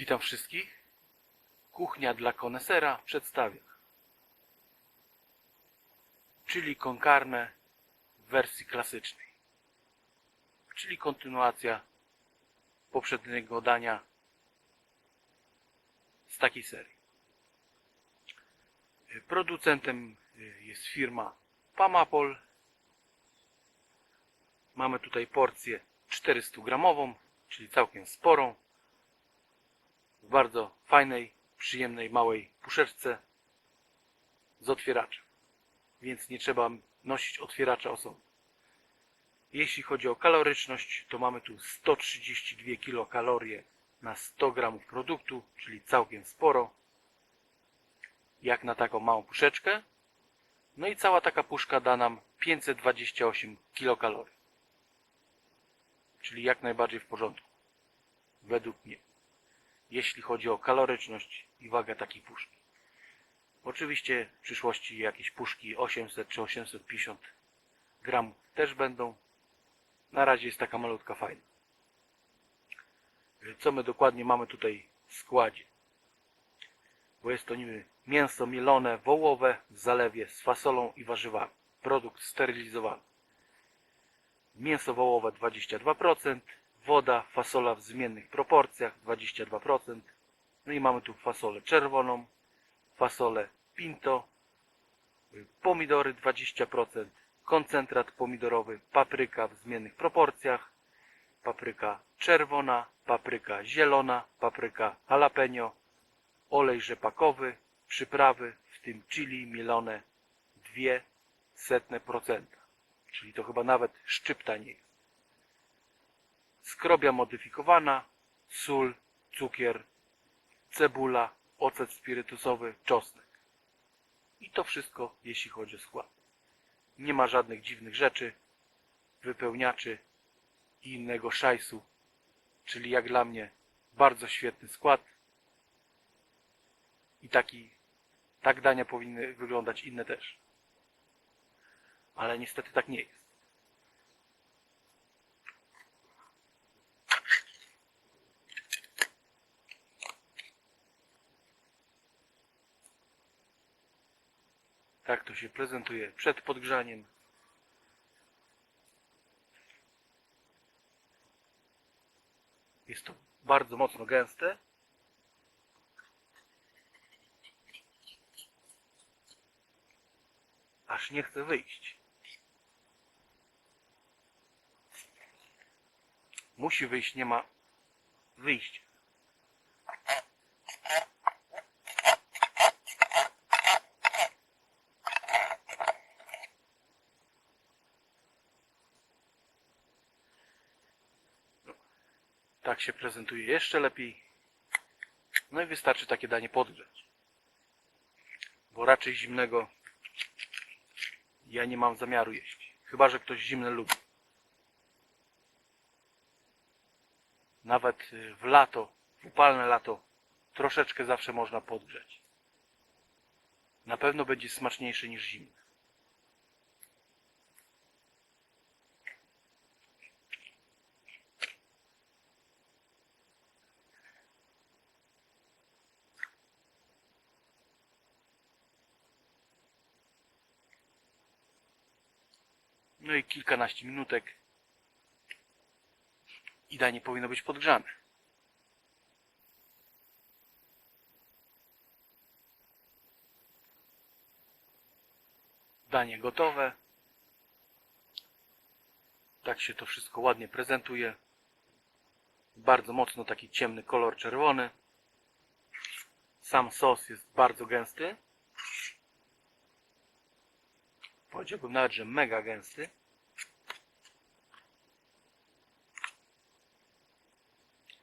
Witam wszystkich. Kuchnia dla konesera przedstawia. Czyli con carne w wersji klasycznej. Czyli kontynuacja poprzedniego dania z takiej serii. Producentem jest firma Pamapol. Mamy tutaj porcję 400 gramową, czyli całkiem sporą. W bardzo fajnej, przyjemnej, małej puszeczce z otwieraczem. Więc nie trzeba nosić otwieracza osobno. Jeśli chodzi o kaloryczność, to mamy tu 132 kilokalorie na 100 gramów produktu, czyli całkiem sporo. Jak na taką małą puszeczkę. No i cała taka puszka da nam 528 kilokalorii. Czyli jak najbardziej w porządku. Według mnie. Jeśli chodzi o kaloryczność i wagę takiej puszki. Oczywiście w przyszłości jakieś puszki 800 czy 850 gramów też będą. Na razie jest taka malutka fajna. Co my dokładnie mamy tutaj w składzie? Bo jest to niby mięso mielone wołowe w zalewie z fasolą i warzywami. Produkt sterylizowany. Mięso wołowe 22%, woda, fasola w zmiennych proporcjach 22%. No i mamy tu fasolę czerwoną, fasolę pinto, pomidory 20%, koncentrat pomidorowy, papryka w zmiennych proporcjach, papryka czerwona, papryka zielona, papryka jalapeno, olej rzepakowy, przyprawy, w tym chili mielone 0,02%, czyli to chyba nawet szczypta nie jest. Skrobia modyfikowana, sól, cukier, cebula, ocet spirytusowy, czosnek. I to wszystko, jeśli chodzi o skład. Nie ma żadnych dziwnych rzeczy, wypełniaczy i innego szajsu, czyli jak dla mnie bardzo świetny skład. I taki, tak dania powinny wyglądać inne też. Ale niestety tak nie jest. Tak to się prezentuje przed podgrzaniem. Jest to bardzo mocno gęste. Aż nie chce wyjść. Musi wyjść, nie ma wyjścia. Tak się prezentuje jeszcze lepiej. No i wystarczy takie danie podgrzać. Bo raczej zimnego ja nie mam zamiaru jeść. Chyba, że ktoś zimne lubi. Nawet y, w lato, w upalne lato, troszeczkę zawsze można podgrzać. Na pewno będzie smaczniejszy niż zimny. No i kilkanaście minutek i danie powinno być podgrzane. Danie gotowe. Tak się to wszystko ładnie prezentuje. Bardzo mocno taki ciemny kolor czerwony. Sam sos jest bardzo gęsty. Powiedziałbym nawet, że mega gęsty.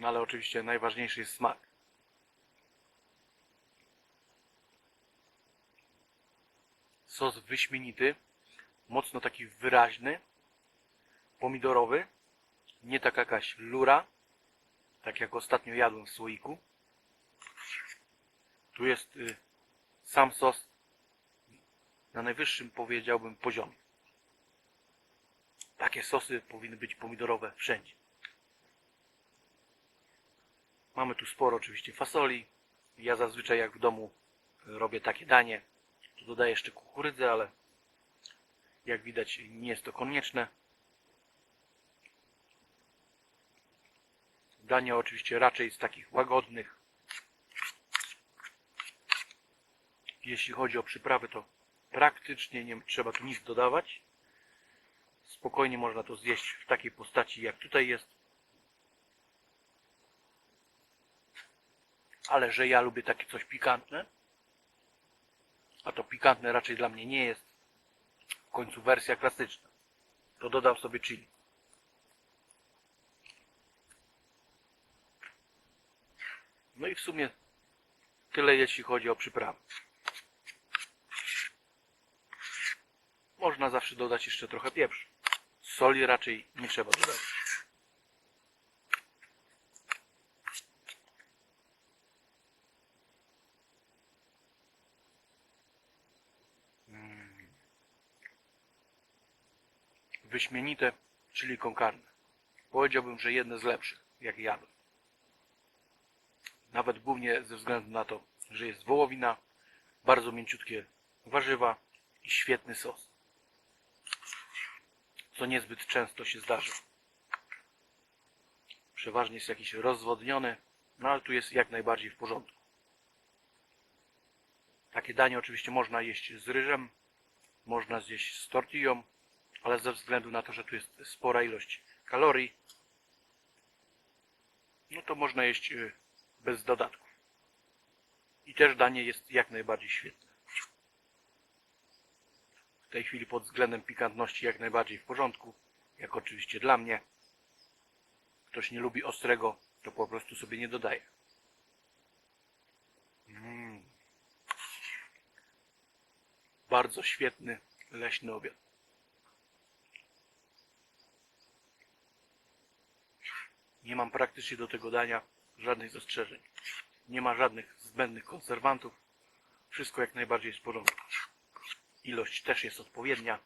No ale oczywiście najważniejszy jest smak. Sos wyśmienity, mocno taki wyraźny, pomidorowy, nie taka jakaś lura, tak jak ostatnio jadłem w słoiku. Tu jest y, sam sos na najwyższym powiedziałbym poziomie. Takie sosy powinny być pomidorowe wszędzie. Mamy tu sporo oczywiście fasoli. Ja zazwyczaj jak w domu robię takie danie, to dodaję jeszcze kukurydzę, ale jak widać nie jest to konieczne. Danie oczywiście raczej z takich łagodnych. Jeśli chodzi o przyprawy, to praktycznie nie trzeba tu nic dodawać. Spokojnie można to zjeść w takiej postaci, jak tutaj jest. Ale że ja lubię takie coś pikantne, a to pikantne raczej dla mnie nie jest, w końcu wersja klasyczna, to dodam sobie chili. No i w sumie tyle jeśli chodzi o przyprawy. Można zawsze dodać jeszcze trochę pieprzu. Soli raczej nie trzeba dodać. Wyśmienite, czyli con carne. Powiedziałbym, że jedne z lepszych, jakie jadłem. Nawet głównie ze względu na to, że jest wołowina, bardzo mięciutkie warzywa i świetny sos. Co niezbyt często się zdarza. Przeważnie jest jakiś rozwodniony, no ale tu jest jak najbardziej w porządku. Takie danie oczywiście można jeść z ryżem, można zjeść z tortillą, ale ze względu na to, że tu jest spora ilość kalorii, no to można jeść y, bez dodatków. I też danie jest jak najbardziej świetne. W tej chwili pod względem pikantności jak najbardziej w porządku, jak oczywiście dla mnie. Ktoś nie lubi ostrego, to po prostu sobie nie dodaje. Mm. Bardzo świetny leśny obiad. Nie mam praktycznie do tego dania żadnych zastrzeżeń. Nie ma żadnych zbędnych konserwantów. Wszystko jak najbardziej jest w porządku. Ilość też jest odpowiednia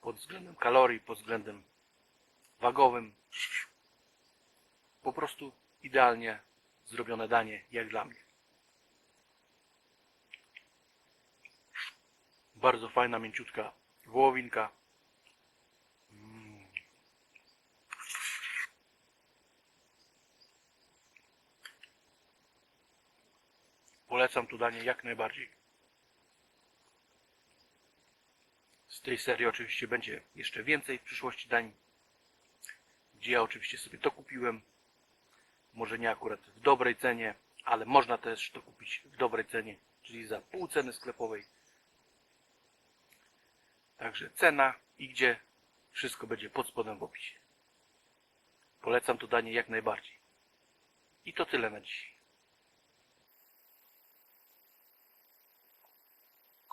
pod względem kalorii, pod względem wagowym. Po prostu idealnie zrobione danie, jak dla mnie. Bardzo fajna, mięciutka wołowinka. Polecam to danie jak najbardziej. Z tej serii oczywiście będzie jeszcze więcej w przyszłości dań. Gdzie ja oczywiście sobie to kupiłem. Może nie akurat w dobrej cenie, ale można też to kupić w dobrej cenie, czyli za pół ceny sklepowej. Także cena i gdzie wszystko będzie pod spodem w opisie. Polecam to danie jak najbardziej. I to tyle na dzisiaj.